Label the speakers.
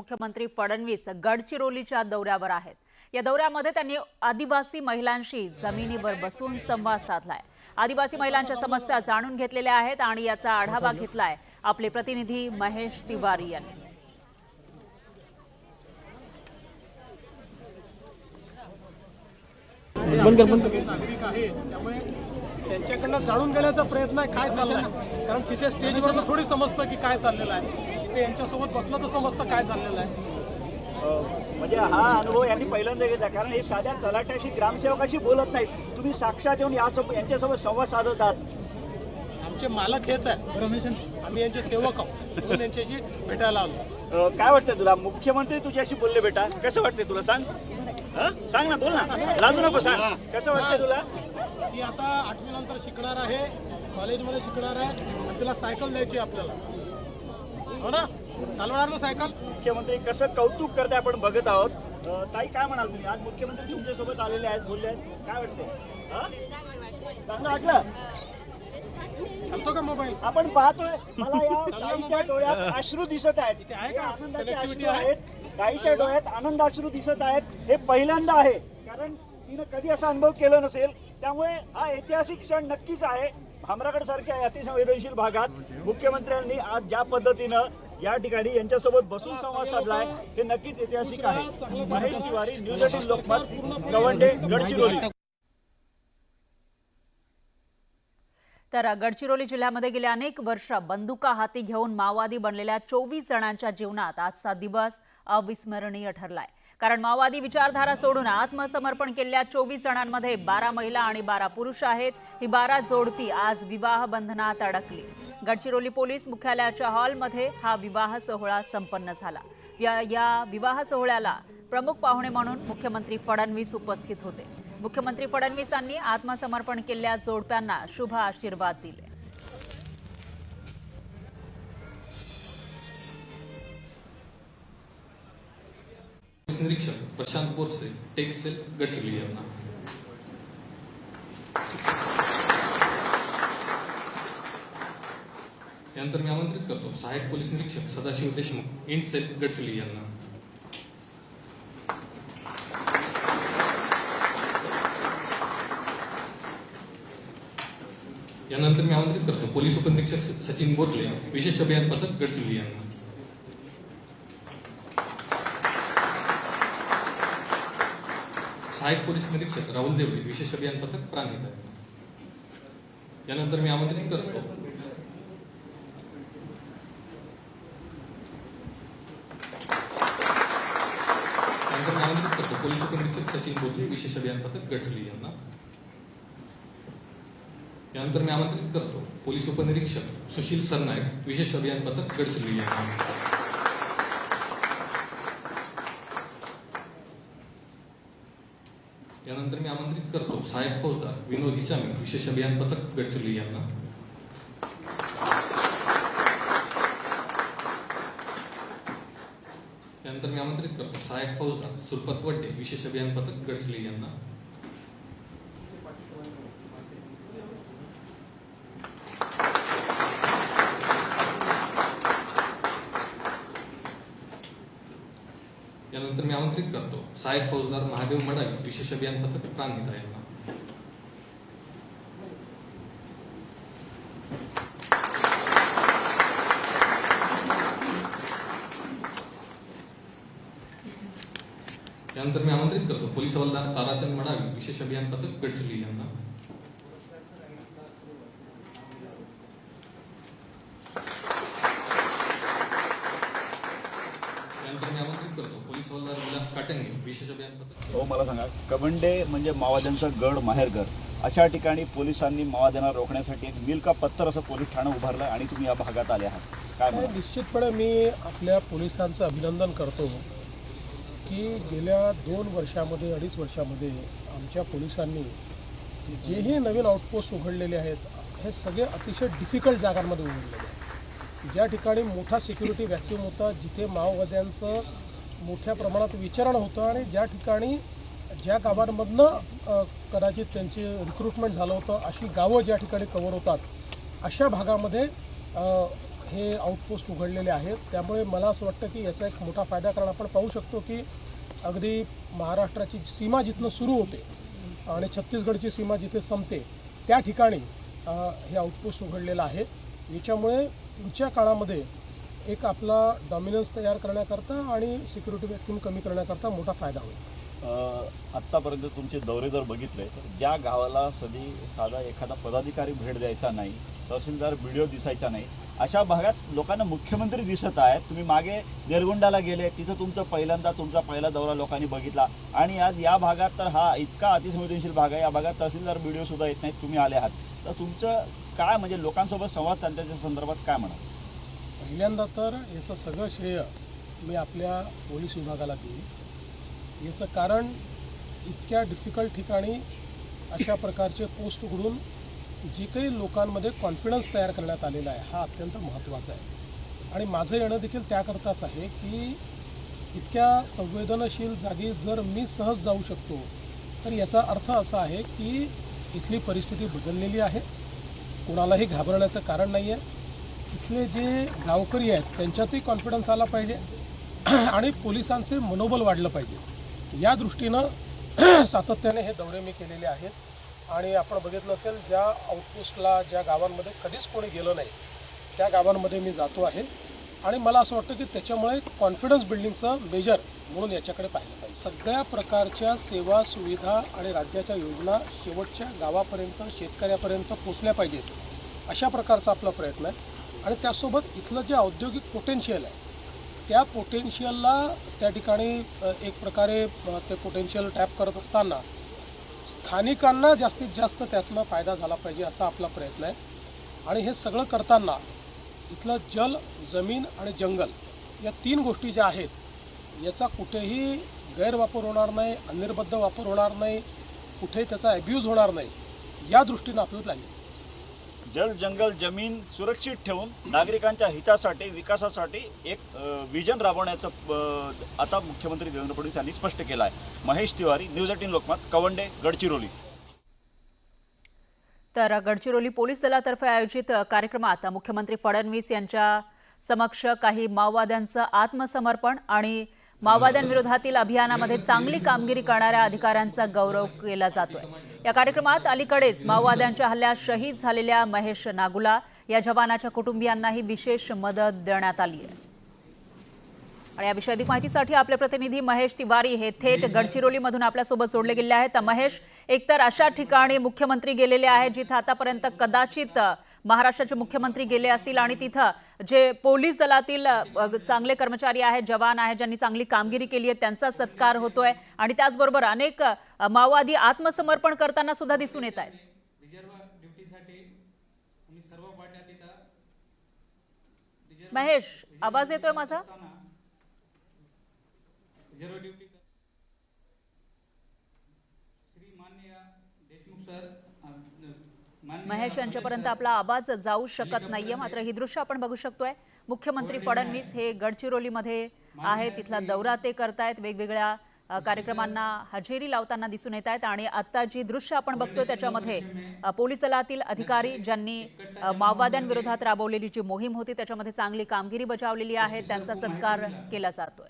Speaker 1: मुख्यमंत्री फडणवीस गडचिरोलीच्या दौऱ्यावर आहेत. या दौऱ्यामध्ये त्यांनी आदिवासी महिलांशी जमिनीवर बसून संवाद साधलाय. आदिवासी महिलांच्या समस्या जाणून घेतलेल्या आहेत आणि याचा आढावा घेतलाय आपले प्रतिनिधी महेश तिवारी यांनी.
Speaker 2: नागरिक आहे त्यामुळे त्यांच्याकडनं जाणून घेण्याचा प्रयत्न आहे काय चाललं आहे कारण तिथे स्टेजवरनं थोडी समजतं की काय चाललेलं आहे. तिथे यांच्यासोबत बसलं तर समजतं काय चाललेलं आहे.
Speaker 3: म्हणजे हा अनुभव यांनी पहिल्यांदा घेतला कारण हे साध्या तलाट्याशी ग्रामसेवकाशी बोलत नाहीत. तुम्ही साक्षात येऊन यासोबत यांच्यासोबत संवाद साधत आहात.
Speaker 2: आमचे मालक हेच आहे आम्ही यांचे सेवक आहोत. म्हणून यांच्याशी भेटायला आलो.
Speaker 3: अ, काय वाटतंय तुला? मुख्यमंत्री तुझ्याशी बोलले बेटा. कसं वाटतंय तुला? सांग. हं? सांग ना बोल ना. लाजू नको सांग. कसं वाटतंय तुला?
Speaker 2: ती आता आठवी नंतर शिकणार आहे कॉलेजमध्ये शिकणार आहे आणि तिला सायकल द्यायची आपल्याला. हो ना? चालवणार ना सायकल?
Speaker 3: मुख्यमंत्री कसं कौतुक करते आपण बघत आहोत. अ, ताई काय म्हणाल तुम्ही? आज मुख्यमंत्री तुमच्यासोबत आलेले आहेत बोलले आहेत. काय वाटतंय? हं? चांगलं वाटलं?
Speaker 2: चालतो का मोबाईल
Speaker 3: आपण पाहतोय. मला या ताईच्या डोळ्यात अश्रू दिसत आहेत.
Speaker 2: आहे
Speaker 3: हे? आनंदाचे
Speaker 2: Connectivity
Speaker 3: अश्रू
Speaker 2: आहे?
Speaker 3: आहेत. ताईच्या डोळ्यात आनंद अश्रू दिसत आहेत. हे पहिल्यांदा आहे. कारण तिनं कधी असा अनुभव केला नसेल? त्यामुळे हा ऐतिहासिक क्षण नक्कीच आहे. भामरागड सारख्या अतिसंवेदनशील भागात मुख्यमंत्र्यांनी आज ज्या पद्धतीनं या ठिकाणी यांच्यासोबत बसून संवाद साधलाय हे नक्कीच ऐतिहासिक आहे. Mahesh Tiwari news eighteen Lokmat Gawande Gadchiroli.
Speaker 1: तर गडचिरोली जिल्ह्यामध्ये गेल्या अनेक वर्ष बंदुका हाती घेऊन माओवादी बनलेल्या चोवीस जणांच्या जीवनात आजचा दिवस अविस्मरणीय ठरलाय. कारण माओवादी विचारधारा सोडून आत्मसमर्पण केलेल्या चोवीस जणांमध्ये बारा महिला आणि बारा पुरुष आहेत. ही बारा जोडपी आज विवाह बंधनात अडकली. गडचिरोली पोलीस मुख्यालयाच्या हॉलमध्ये हा विवाह सोहळा संपन्न झाला. या या विवाह सोहळ्याला प्रमुख पाहुणे म्हणून मुख्यमंत्री फडणवीस उपस्थित होते. मुख्यमंत्री फडणवीसांनी आत्मसमर्पण केलेल्या जोडप्यांना शुभ आशीर्वाद दिले.
Speaker 4: पोलीस निरीक्षक प्रशांत बोरसे टेक्ससेल गडचिरोली यांना. यानंतर मी आमंत्रित करतो. सहाय्यक पोलीस निरीक्षक सदाशिव देशमुख इंटसेल गडचिरोली यांना. यानंतर मी आमंत्रित करतो. पोलीस उपनिरीक्षक सचिन बोरले विशेष अभियान पथक गडचिरोली यांना. सहाय्यक पोलीस निरीक्षक राहुल देवळे विशेष अभियान पथक प्रांतिक आहे यानंतर मी आमंत्रित करतो. त्यानंतर मी आमंत्रित करतो. पोलीस उपनिरीक्षक सचिन बोधले विशेष अभियान पथक गठली यांना. यानंतर मी आमंत्रित करतो. पोलीस उपनिरीक्षक सुशील सरनाईक विशेष अभियान पथक गडचिरोली यांना. यानंतर मी आमंत्रित करतो. साहेब फौजदार विनोद हिचामी विशेष अभियान पथक गडचिरोली यांना. यानंतर मी आमंत्रित करतो. साहेब फौजदार सुरपत वड्डे. विशेष अभियान पथक गडचिरोली यांना. यानंतर मी आमंत्रित करतो. साहेब फौजदार महादेव मडावी विशेष अभियान पथक प्रांतिता यांना त्यानंतर मी आमंत्रित करतो. पोलीस हवालदार ताराचंद मडावी विशेष अभियान पथक गडचिरोली यांना यानंतर मी आमंत्रित करतो पोलीस हवालदार विलास काटंगे विशेष अभियान पथक
Speaker 3: हो मला सांगा कबंडे म्हणजे माओवाद्यांचं गड माहेरघर अशा ठिकाणी पोलिसांनी माओवाद्यांना रोखण्यासाठी एक मिल का पत्तर असं पोलीस ठाणं उभारलं आणि तुम्ही या भागात आले आहात. काय
Speaker 2: निश्चितपणे मी आपल्या पोलिसांचं अभिनंदन करतो की गेल्या दोन वर्षामध्ये अडीच वर्षामध्ये आमच्या पोलिसांनी जेही नवीन आउटपोस्ट उघडलेले आहेत हे सगळे अतिशय डिफिकल्ट जागांमध्ये उघडलेले आहेत. ज्या ठिकाणी मोठा सिक्युरिटी व्हॅक्यूम होता जिथे माओवाद्यांचं मोठ्या प्रमाणात विचारण होतं आणि ज्या ठिकाणी ज्या गावांमधनं कदाचित त्यांचे रिक्रुटमेंट झालं होतं अशी गावं ज्या ठिकाणी कवर होतात अशा भागामध्ये हे आउटपोस्ट उघडलेले आहेत. त्यामुळे मला असं वाटतं की याचा एक मोठा फायदा कारण आपण पाहू शकतो की अगदी महाराष्ट्राची सीमा जिथनं सुरू होते आणि छत्तीसगडची सीमा जिथे संपते त्या ठिकाणी हे आउटपोस्ट उघडलेलं आहे. याच्यामुळे पुढच्या काळामध्ये एक आपला डॉमिनन्स तयार करण्याकरता आणि सिक्युरिटी व्हॅक्युम कमी करण्याकरता मोठा फायदा होईल.
Speaker 5: आत्तापर्यंत तुमचे दौरे जर बघितले तर ज्या गावाला सधी साधा एखादा पदाधिकारी भेट द्यायचा नाही तहसीलदार व्हिडिओ दिसायचा नाही अशा भागात लोकांना मुख्यमंत्री दिसत आहेत. तुम्ही मागे निरगुंडाला गेले तिथं तुमचं पहिल्यांदा तुमचा पहिला दौरा लोकांनी बघितला. आणि आज या भागात तर हा इतका अतिसंवेदनशील भाग आहे या भागात तहसीलदार व्हिडिओसुद्धा येत नाहीत तुम्ही आले आहात. तर तुमचं काय म्हणजे लोकांसोबत संवाद त्यांच्या संदर्भात काय म्हणा
Speaker 2: पहिल्यांदा तर याचं सगळं श्रेय मी आपल्या पोलीस विभागाला देईन. याचं कारण इतक्या डिफिकल्ट ठिकाणी अशा प्रकारचे पोस्ट उघडून जे काही लोकांमध्ये कॉन्फिडन्स तयार करण्यात आलेला आहे हा अत्यंत महत्त्वाचा आहे. आणि माझं येणं देखील त्याकरताच आहे की इतक्या संवेदनशील जागी जर मी सहज जाऊ शकतो तर याचा अर्थ असा आहे की इथली परिस्थिती बदललेली आहे. कोणालाही घाबरण्याचं कारण नाही आहे इथले जे गावकरी आहेत त्यांच्यातही कॉन्फिडन्स आला पाहिजे आणि पोलिसांचे मनोबल वाढलं पाहिजे. या दृष्टीनं सातत्याने हे दौरे मी केलेले आहेत. आणि आपण बघितलं असेल ज्या आउटपोस्टला ज्या गावांमध्ये कधीच कोणी गेलं नाही त्या गावांमध्ये मी जातो आहे. आणि मला असं वाटतं की त्याच्यामुळे कॉन्फिडन्स बिल्डिंगचं मेजर म्हणून याच्याकडे पाहिलं पाहिजे. सगळ्या प्रकारच्या सेवा सुविधा आणि राज्याच्या योजना शेवटच्या गावापर्यंत शेतकऱ्यापर्यंत पोचल्या पाहिजेत अशा प्रकारचा आपला प्रयत्न आहे. आणि त्यासोबत इथलं जे औद्योगिक पोटेन्शियल आहे त्या पोटेन्शियलला त्या ठिकाणी एक प्रकारे ते पोटेन्शियल टॅप करत असताना स्थानिकांना जास्तीत जास्त त्यातनं फायदा झाला पाहिजे असा आपला प्रयत्न आहे. आणि हे सगळं करताना इथलं जल जमीन आणि जंगल या तीन गोष्टी ज्या आहेत याचा कुठेही गैरवापर होणार नाही अनिर्बद्ध वापर होणार नाही कुठेही त्याचा ॲब्यूज होणार नाही या दृष्टीनं आपलं प्लॅनिंग
Speaker 3: जल जंगल जमीन सुरक्षित ठेवून नागरिकांच्या हितासाठी विकासासाठी एक विजन राबवण्याचं आता मुख्यमंत्री देवेंद्र फडणवीस यांनी स्पष्ट केलं आहे. Mahesh Tiwari news eighteen Lokmat Kawande Gadchiroli.
Speaker 1: तर गडचिरोली पोलीस दलातर्फे आयोजित कार्यक्रमात मुख्यमंत्री फडणवीस यांच्या समक्ष काही माओवाद्यांचं आत्मसमर्पण आणि माओवाद्यांविरोधातील अभियानामध्ये चांगली कामगिरी करणाऱ्या अधिकाऱ्यांचा गौरव केला जातोय. या कार्यक्रमात अलीकडेच माओवाद्यांच्या हल्ल्यात शहीद झालेल्या महेश नागुला या जवानाच्या कुटुंबियांनाही विशेष मदत देण्यात आली आहे. आणि याविषयी अधिक माहितीसाठी आपले प्रतिनिधी महेश तिवारी हे थेट गडचिरोलीमधून आपल्यासोबत जोडले गेले आहेत. तर महेश एकतर अशा ठिकाणी मुख्यमंत्री गेलेले आहेत जिथं आतापर्यंत कदाचित महाराष्ट्राचे मुख्यमंत्री गेले असतील आणि तिथं जे पोलीस दलातील चांगले कर्मचारी आहेत जवान आहेत ज्यांनी चांगली कामगिरी केली आहे त्यांचा सत्कार होतोय. आणि त्याचबरोबर अनेक माओवादी आत्मसमर्पण करताना सुद्धा दिसून येत आहेत. महेश आवाज येतोय माझा?
Speaker 6: ड्युटी श्री माननीय देशमुख सर
Speaker 1: महेश यांच्यापर्यंत आपला आवाज जाऊ शकत नाहीये मात्र ही दृश्य आपण बघू शकतोय. मुख्यमंत्री फडणवीस हे गडचिरोलीमध्ये आहेत तिथला दौरा ते करतायत वेगवेगळ्या कार्यक्रमांना हजेरी लावताना दिसून येत आहेत आणि आता जी दृश्य आपण बघतोय त्याच्यामध्ये पोलीस दलातील अधिकारी ज्यांनी माओवाद्यांविरोधात राबवलेली जी मोहीम होती त्याच्यामध्ये चांगली कामगिरी बजावलेली आहे त्यांचा सत्कार केला जातोय.